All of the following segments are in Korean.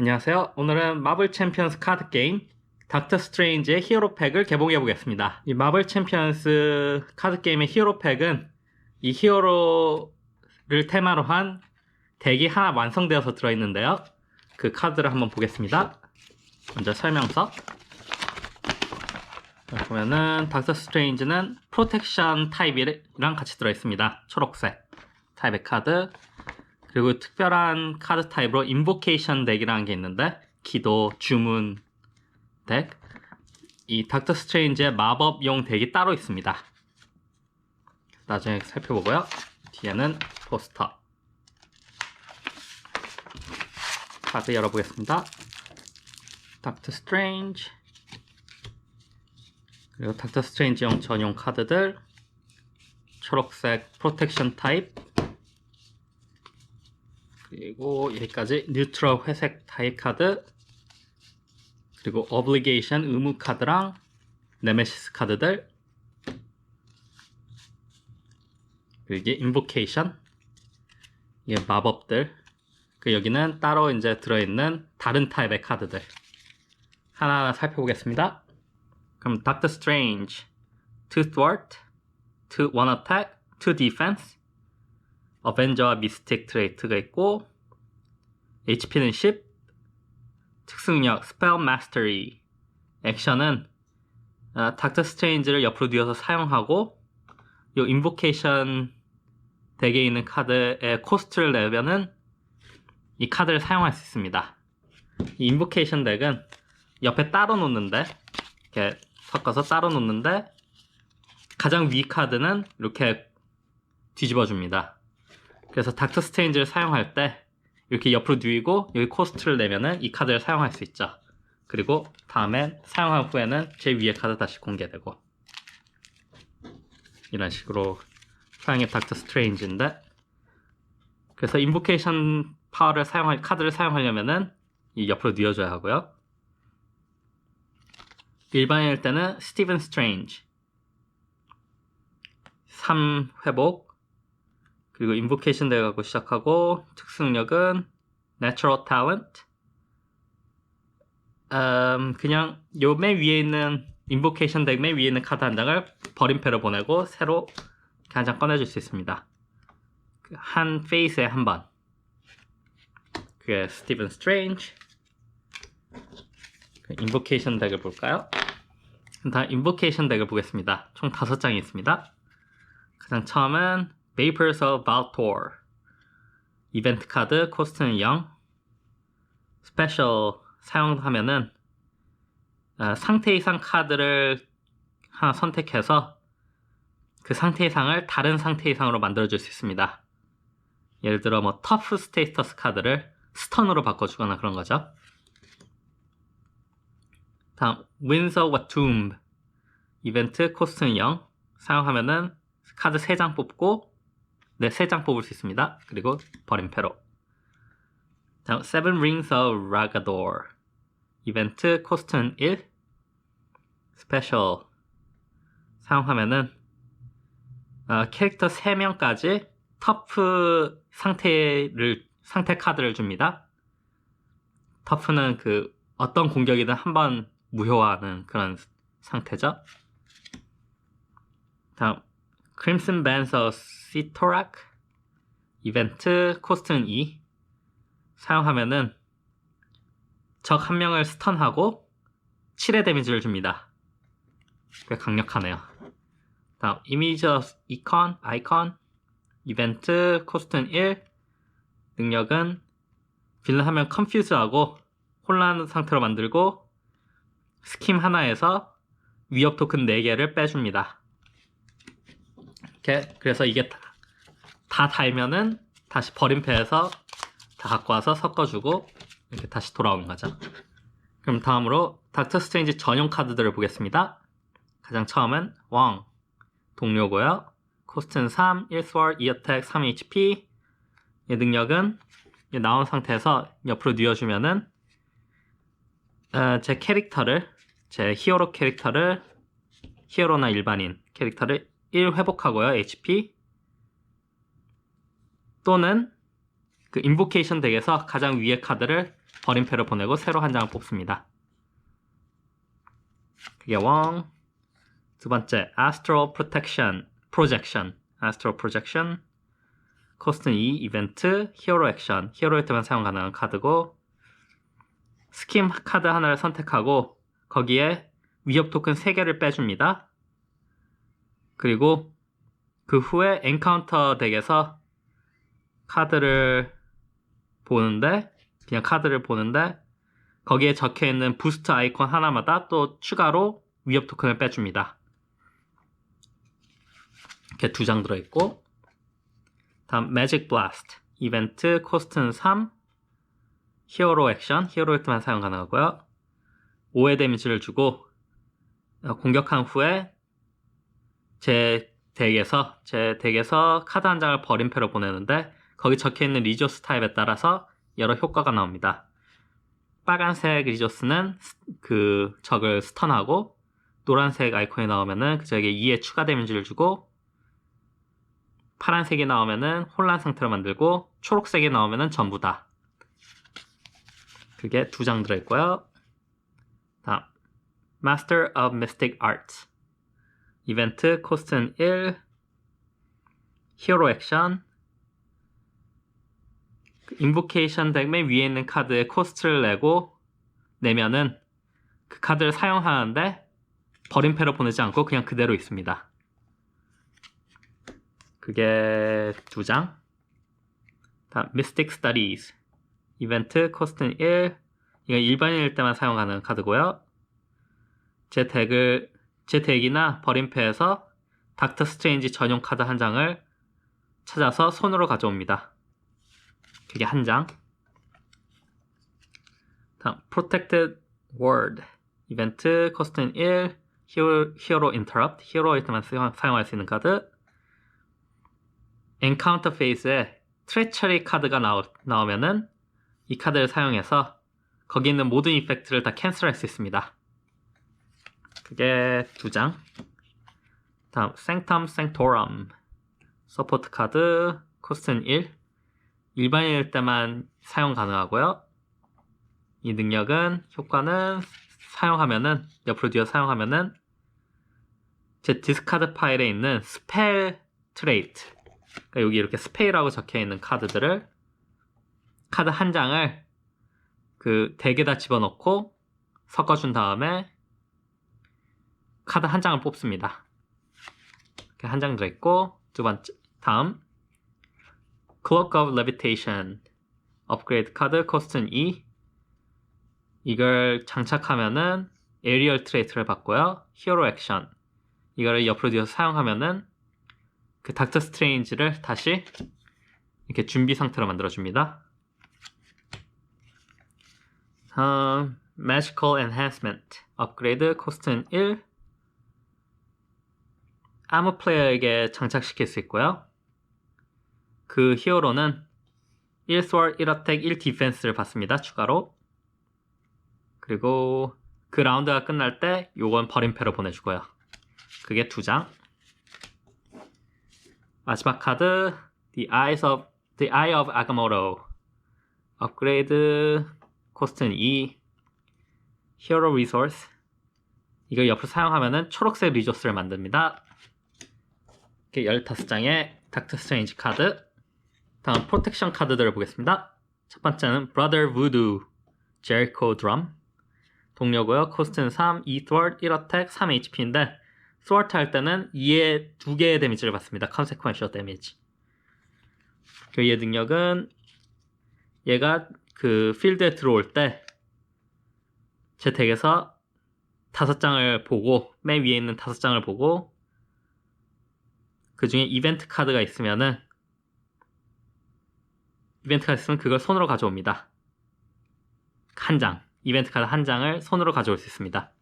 안녕하세요. 오늘은 마블 챔피언스 카드 게임 닥터 스트레인지의 히어로 팩을 개봉해 보겠습니다. 이 마블 챔피언스 카드 게임의 히어로 팩은 이 히어로를 테마로 한 덱이 하나 완성되어서 들어있는데요. 그 카드를 한번 보겠습니다. 먼저 설명서. 자, 보면은 닥터 스트레인지는 프로텍션 타입이랑 같이 들어있습니다. 초록색 타입의 카드. 그리고 특별한 카드 타입으로 인보케이션 덱이라는 게 있는데 기도, 주문 덱. 이 닥터 스트레인지의 마법용 덱이 따로 있습니다. 나중에 살펴보고요. 뒤에는 포스터. 카드 열어보겠습니다. 닥터 스트레인지. 그리고 닥터 스트레인지용 전용 카드들. 초록색 프로텍션 타입. 그리고 여기까지 뉴트럴 회색 타입 카드 그리고 오블리게이션 의무 카드랑 네메시스 카드들 그리고 이게 인보케이션 이게 마법들. 그 여기는 따로 이제 들어있는 다른 타입의 카드들. 하나하나 살펴보겠습니다. 그럼 닥터 스트레인지 thwart, to one attack, to defense 어벤져와 미스틱 트레이트가 있고 HP는 10 특수능력 스펠 마스터리 액션은 아, 닥터 스트레인지를 옆으로 뉘어서 사용하고 이 인보케이션 덱에 있는 카드의 코스트를 내면은 이 카드를 사용할 수 있습니다. 이 인보케이션 덱은 옆에 따로 놓는데 이렇게 섞어서 따로 놓는데 가장 위 카드는 이렇게 뒤집어 줍니다. 그래서 닥터 스테인지를 사용할 때 이렇게 옆으로 누이고 여기 코스트를 내면은 이 카드를 사용할 수 있죠. 그리고 다음엔 사용한 후에는 제 위에 카드 다시 공개되고 이런 식으로 사용의 닥터 스트레인지인데 그래서 인보케이션 파워를 사용할 카드를 사용하려면은 이 옆으로 뉘어줘야 하고요. 일반인일 때는 스티븐 스트레인지 3 회복 그리고 인보케이션 대가고 시작하고 특수능력은 Natural Talent 음, 그냥 요 맨 위에 있는 인보케이션 덱 맨 위에 있는 카드 한 장을 버림패로 보내고 새로 한 장 꺼내줄 수 있습니다. 그한 페이스에 한 번. 그게 스티븐 스트레인지. 인보케이션 덱을 볼까요? 다음 인보케이션 덱을 보겠습니다. 총 다섯 장이 있습니다. 가장 처음은 Vapors of Valtor 이벤트 카드 코스트는 0 스페셜 사용하면은 어, 상태 이상 카드를 하나 선택해서 그 상태 이상을 다른 상태 이상으로 만들어줄 수 있습니다. 예를 들어 뭐 터프 스테이터스 카드를 스턴으로 바꿔주거나 그런 거죠. 다음 Winds of Tomb 이벤트 코스트는 0 사용하면은 카드 3장 뽑고 네, 3장 뽑을 수 있습니다. 그리고 버림패로 다음 Seven Rings of Ragador 이벤트 코스트는 1 스페셜 사용하면은 어, 캐릭터 3명까지 터프 상태를 상태 카드를 줍니다. 터프는 그 어떤 공격이든 한 번 무효화하는 그런 상태죠. 다음 크림슨 밴서 시토락 이벤트 코스트는 2 사용하면은 적 한 명을 스턴하고 7의 데미지를 줍니다. 꽤 강력하네요. 다음 이미지 이콘 아이콘 이벤트 코스트는 1 능력은 빌런 하면 컨퓨즈하고 혼란 상태로 만들고 스킴 하나에서 위협 토큰 4개를 빼줍니다. 이렇게 그래서 이게 다, 다 달면은 다시 버림패에서 다 갖고 와서 섞어주고 이렇게 다시 돌아오는 거죠. 그럼 다음으로 닥터 스트레인지 전용 카드들을 보겠습니다. 가장 처음은 왕 동료고요. 코스트는 3, 1스월, 2어택, 3HP 이 능력은 나온 상태에서 옆으로 뉘어주면은 어, 제 캐릭터를 제 히어로 캐릭터를 히어로나 일반인 캐릭터를 1 회복하고요. HP 또는 그 인보케이션 덱에서 가장 위에 카드를 버림패를 보내고 새로 한 장을 뽑습니다. 그게 원. 두 번째, Astral Protection, Projection, Astral Projection. 코스트는 2, 이벤트, 히어로 액션, 히어로일 때만 사용 가능한 카드고, 스킨 카드 하나를 선택하고, 거기에 위협 토큰 3개를 빼줍니다. 그리고 그 후에 엔카운터 덱에서 카드를 보는데, 그냥 카드를 보는데, 거기에 적혀 있는 부스트 아이콘 하나마다 또 추가로 위협 토큰을 빼줍니다. 이렇게 두 장 들어있고, 다음 매직 블라스트 이벤트 코스트는 3 히어로 액션 히어로 액트만 사용 가능하고요 5의 데미지를 주고 어, 공격한 후에 제 덱에서 제 덱에서 카드 한 장을 버림패로 보내는데 거기 적혀 있는 리조스 타입에 따라서 여러 효과가 나옵니다 빨간색 리조스는 스- 그 적을 스턴하고 노란색 아이콘이 나오면은 그 적에게 2의 추가 데미지를 주고 파란색이 나오면은 혼란 상태로 만들고 초록색이 나오면은 전부 다. 그게 두 장 들어있고요. 다음 Master of Mystic Arts 이벤트 코스트는 1 히어로 액션 인보케이션 덱 맨 위에 있는 카드에 코스트를 내고 내면은 그 카드를 사용하는데 버림패로 보내지 않고 그냥 그대로 있습니다. 그게 두 장. 다음 Mystic Studies 이벤트 코스트는 1 이건 일반인일 때만 사용하는 카드고요. 제 덱을 제 덱이나 버림패에서 닥터 스트레인지 전용 카드 한 장을 찾아서 손으로 가져옵니다. 그게 한 장. 다음 Protected Word 이벤트 코스트는 1 히어로, 히어로 인터럽트 사용- 사용할 수 있는 카드 엔카운터 페이스에 트레처리 카드가 나오, 나오면은 이 카드를 사용해서 거기 있는 모든 이펙트를 다 캔슬할 수 있습니다. 그게 두 장. 다음 생텀 생토럼 서포트 카드 코스트는 1 일반인일 때만 사용 가능하고요. 이 능력은 효과는 사용하면은 옆으로 뒤어 사용하면은 제 디스카드 파일에 있는 스펠 트레이트 그러니까 여기 이렇게 스페이라고 적혀 있는 카드들을 카드 한 장을 그 덱에다 집어넣고 섞어준 다음에 카드 한 장을 뽑습니다. 한 장 들어있고 두 번째 다음 Cloak of Levitation 업그레이드 카드 코스트는 2 이걸 장착하면은 에리얼 트레이트를 받고요. 히어로 액션 이거를 옆으로 뒤어서 사용하면은 그 닥터 스트레인지를 다시 이렇게 준비 상태로 만들어줍니다. 다음 Magical Enhancement 업그레이드 코스트는 1 아무 플레이어에게 장착시킬 수 있고요. 그 히어로는 1스월 1어택 1디펜스를 받습니다. 추가로 그리고 그 라운드가 끝날 때 요건 버림패로 보내주고요. 그게 두 장. 마지막 카드 The Eyes of The Eye of Agamotto 업그레이드 코스트는 2 히어로 리소스 이걸 옆으로 사용하면은 초록색 리조스를 만듭니다. 이렇게 15장의 닥터 스트레인지 카드 다음 프로텍션 카드들을 보겠습니다. 첫 번째는 Brother Voodoo Jericho Drum 동료고요. 코스트는 3, 2 thwart, 1어택, 3 HP인데 thwart 할 때는 2의 2개의 데미지를 받습니다. consequential 데미지. 그 얘의 능력은 얘가 그 필드에 들어올 때 제 덱에서 다섯 장을 보고 맨 위에 있는 다섯 장을 보고 그 중에 이벤트 카드가 있으면은 이벤트가 있으면 그걸 손으로 가져옵니다. 한 장. 이벤트 카드 한 장을 손으로 가져올 수 있습니다.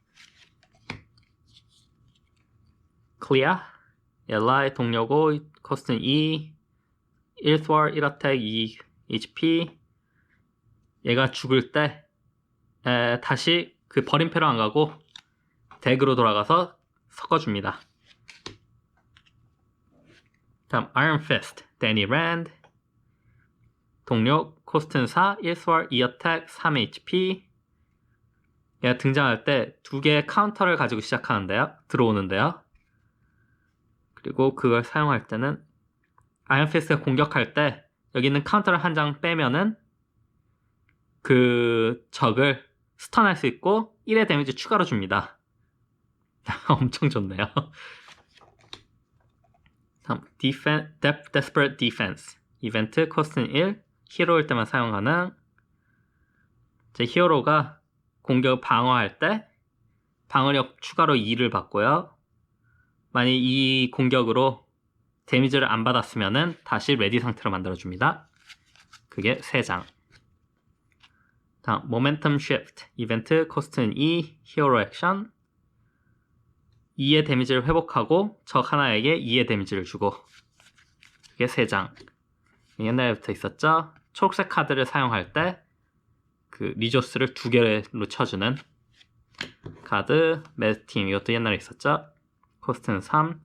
클리어. 엘라이 동료고 코스트는 2 1스월 1어택 2 HP 얘가 죽을 때 에, 다시 그 버림패로 안 가고 덱으로 돌아가서 섞어줍니다. 다음 Iron Fist, 데니 랜드 동료 코스트는 4, 1스월, 2어택, 3HP. 얘가 등장할 때 두 개의 카운터를 가지고 시작하는데요. 들어오는데요. 그리고 그걸 사용할 때는 아이언 피스트가 공격할 때 여기 있는 카운터를 한 장 빼면은 그 적을 스턴할 수 있고 1의 데미지 추가로 줍니다. 엄청 좋네요. 다음, Defen- De- Desperate Defense 이벤트 코스트는 1 히어로일 때만 사용하는 제 히어로가 공격 방어할 때 방어력 추가로 2를 받고요. 만약 이 공격으로 데미지를 안 받았으면은 다시 레디 상태로 만들어줍니다. 그게 3장. 다음, 모멘텀 쉬프트 이벤트 코스트는 2 히어로 액션 2의 데미지를 회복하고 적 하나에게 2의 데미지를 주고 그게 3장. 옛날부터 있었죠. 초록색 카드를 사용할 때 그 리조스를 두 개로 쳐주는 카드 매스팀 이것도 옛날에 있었죠. 코스트는 3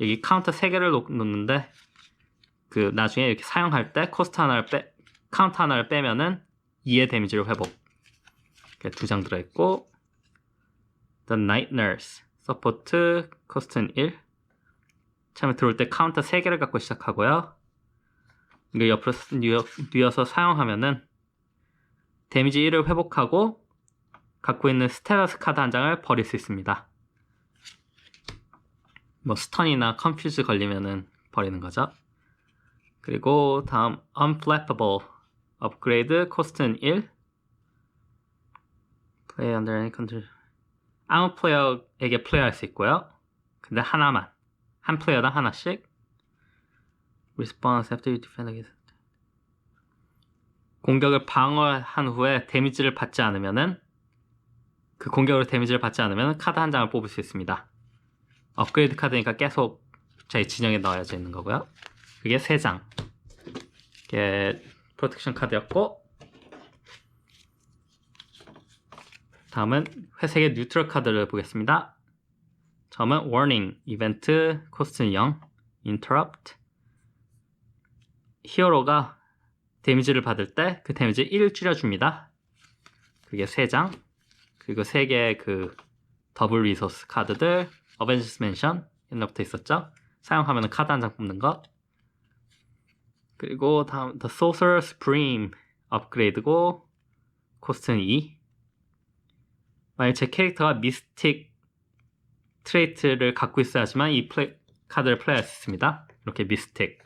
여기 카운터 3개를 놓, 놓는데 그 나중에 이렇게 사용할 때 코스트 하나를 빼 카운터 하나를 빼면은 2의 데미지를 회복 이렇게 두 장 들어있고 The Night Nurse 서포트 코스트는 1 처음에 들어올 때 카운터 3개를 갖고 시작하고요 이거 옆으로 뉘어, 뉘어서 사용하면은 데미지 1을 회복하고 갖고 있는 스테러스 카드 한 장을 버릴 수 있습니다. 뭐 스턴이나 컨퓨즈 걸리면은 버리는 거죠. 그리고 다음 unflappable 업그레이드 코스트는 1 play under any condition 아무 플레이어에게 플레이할 수 있고요. 근데 하나만 한 플레이어당 하나씩 response after you defend against 공격을 방어한 후에 데미지를 받지 않으면은 그 공격으로 데미지를 받지 않으면 카드 한 장을 뽑을 수 있습니다. 업그레이드 카드니까 계속 저희 진영에 넣어야지 있는 거고요. 그게 3장. 이게 프로텍션 카드였고 다음은 회색의 뉴트럴 카드를 보겠습니다. 처음은 warning, 이벤트, 코스트는 0, interrupt 히어로가 데미지를 받을 때 그 데미지 1 줄여줍니다. 그게 3장. 그리고 3개의 그 더블 리소스 카드들 어벤져스 맨션 옛날부터 있었죠. 사용하면 카드 한 장 뽑는 거. 그리고 다음 The Sorcerer Supreme 업그레이드고 코스트는 2. 만약 제 캐릭터가 미스틱 트레이트를 갖고 있어야지만 이 플레이, 카드를 플레이할 수 있습니다. 이렇게 미스틱.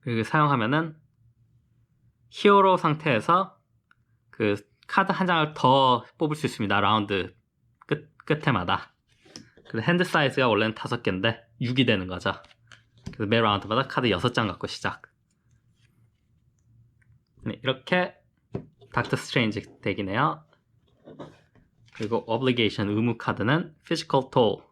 그리고 사용하면은 히어로 상태에서 그 카드 한 장을 더 뽑을 수 있습니다. 라운드 끝, 끝에마다. 그래서 핸드 사이즈가 원래는 5개인데 6이 되는 거죠. 그래서 매 라운드마다 카드 6장 갖고 시작. 네, 이렇게 닥터 스트레인지 덱이네요. 그리고 obligation 의무 카드는 physical toll.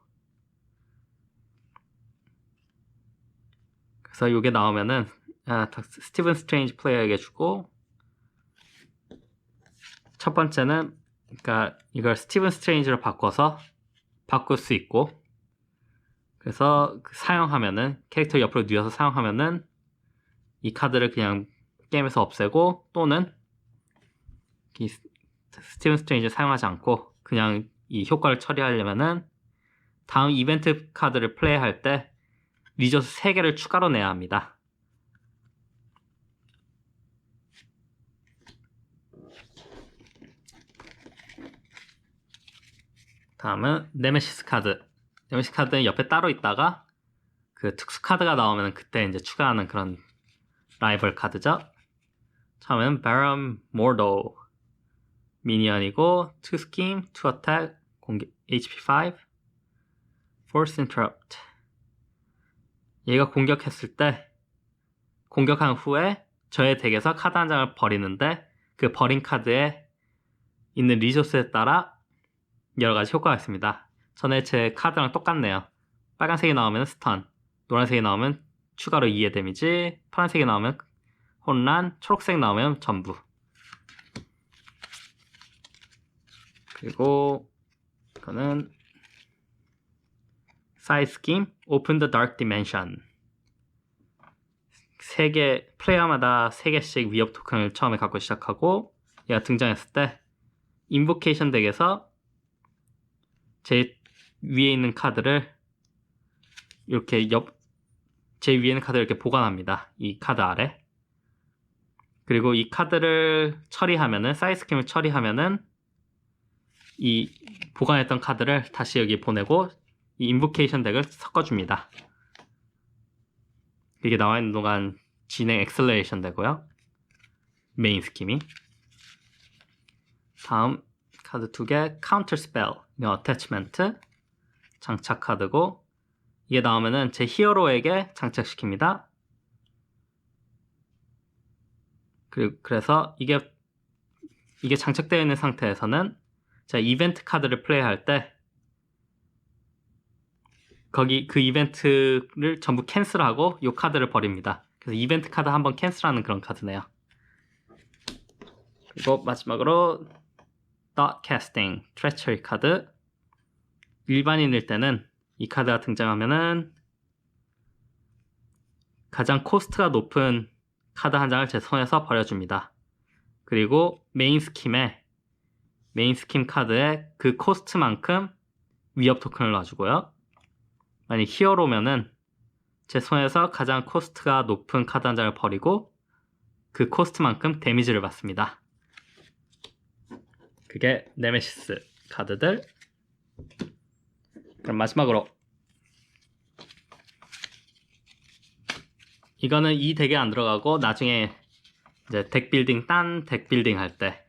그래서 이게 나오면은 아, 닥- 스티븐 스트레인지 플레이어에게 주고 첫 번째는 그러니까 이걸 스티븐 스트레인지로 바꿔서 바꿀 수 있고 그래서 그 사용하면은 캐릭터 옆으로 뉘어서 사용하면은 이 카드를 그냥 게임에서 없애고 또는 스티븐 스트레인지 사용하지 않고 그냥 이 효과를 처리하려면은 다음 이벤트 카드를 플레이할 때 리조스 3개를 추가로 내야 합니다. 다음은 네메시스 카드. 네메시스 카드는 옆에 따로 있다가 그 특수 카드가 나오면 그때 이제 추가하는 그런 라이벌 카드죠. 처음에는 바람 모도 미니언이고 투 스kim, 투 어택, 공격 HP5, force interrupt. 얘가 공격했을 때 공격한 후에 저의 덱에서 카드 한 장을 버리는데 그 버린 카드에 있는 리소스에 따라 여러 가지 효과가 있습니다. 전에 제 카드랑 똑같네요. 빨간색이 나오면 스턴, 노란색이 나오면 추가로 2의 데미지, 파란색이 나오면 혼란, 초록색 나오면 전부. 그리고 이거는 스kim, open the dark dimension. 3개 플레이어마다 3개씩 위협 토큰을 처음에 갖고 시작하고 얘가 등장했을 때 인보케이션 덱에서 제 위에 있는 카드를 이렇게 옆 제 위에 있는 카드를 이렇게 보관합니다. 이 카드 아래. 그리고 이 카드를 처리하면은 사이드 스킴을 처리하면은 이 보관했던 카드를 다시 여기 보내고 이 인보케이션 덱을 섞어줍니다. 이게 나와 있는 동안 진행 엑셀레이션 되고요. 메인 스킴이. 다음 카드 두 개 카운터 스펠 어태치먼트 장착 카드고 이게 나오면은 제 히어로에게 장착시킵니다. 그리고 그래서 이게 이게 장착되어 있는 상태에서는 제가 이벤트 카드를 플레이할 때 거기 그 이벤트를 전부 캔슬하고 이 카드를 버립니다. 그래서 이벤트 카드 한번 캔슬하는 그런 카드네요. 그리고 마지막으로 Dot Casting, Treachery 카드 일반인일 때는 이 카드가 등장하면은 가장 코스트가 높은 카드 한 장을 제 손에서 버려줍니다. 그리고 메인 스킴에 메인 스킴 카드에 그 코스트만큼 위협 토큰을 놔주고요. 만약 히어로면은 제 손에서 가장 코스트가 높은 카드 한 장을 버리고 그 코스트만큼 데미지를 받습니다. 그게 네메시스 카드들. 그럼 마지막으로 이거는 이 덱에 안 들어가고 나중에 이제 덱 빌딩 딴 덱 빌딩 할 때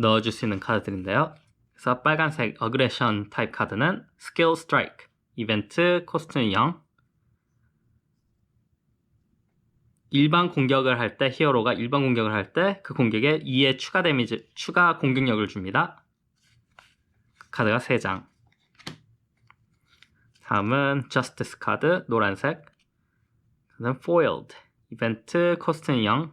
넣어줄 수 있는 카드들인데요. 그래서 빨간색 어그레션 타입 카드는 스킬 스트라이크 이벤트 코스트는 0 일반 공격을 할 때 히어로가 일반 공격을 할 때 그 공격에 2의 추가 데미지 추가 공격력을 줍니다. 그 카드가 3장 다음은 저스티스 카드 노란색 그다음 foiled 이벤트 코스트는 0.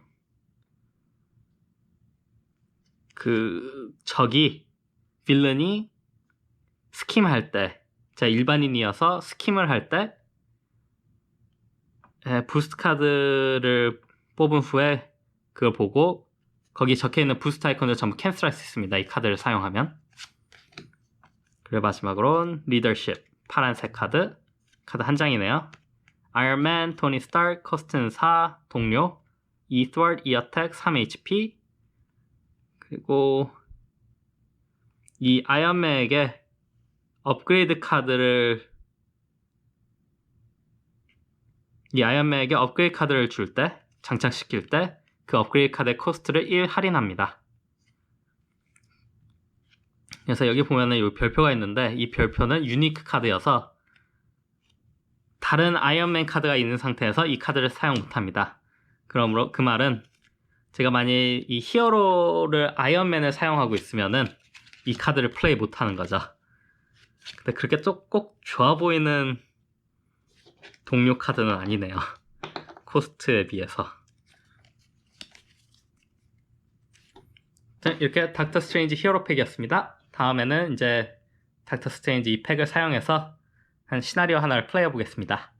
그 적이 빌런이 스킴 할 때, 제가 일반인이어서 스킴을 할 때, 에, 부스트 카드를 뽑은 후에 그걸 보고 거기 적혀 있는 부스트 아이콘을 전부 캔슬할 수 있습니다. 이 카드를 사용하면. 그리고 마지막으로는 리더십 파란색 카드 카드 한 장이네요. 아이언맨, 토니 스타크, 커스튼 4, 동료, 이 thwart, 이 어택 3HP 그리고 이 아이언맨에게 업그레이드 카드를 이 아이언맨에게 업그레이드 카드를 줄 때 장착시킬 때 그 업그레이드 카드의 코스트를 1 할인합니다. 그래서 여기 보면은 이 별표가 있는데 이 별표는 유니크 카드여서 다른 아이언맨 카드가 있는 상태에서 이 카드를 사용 못합니다. 그러므로 그 말은 제가 만약 이 히어로를 아이언맨을 사용하고 있으면은 이 카드를 플레이 못하는 거죠. 근데 그렇게 좀꼭 좋아 보이는 동료 카드는 아니네요. 코스트에 비해서. 자, 이렇게 닥터 스트레인지 히어로 팩이었습니다. 다음에는 이제 닥터 스트레인지 이 팩을 사용해서 한 시나리오 하나를 플레이해 보겠습니다.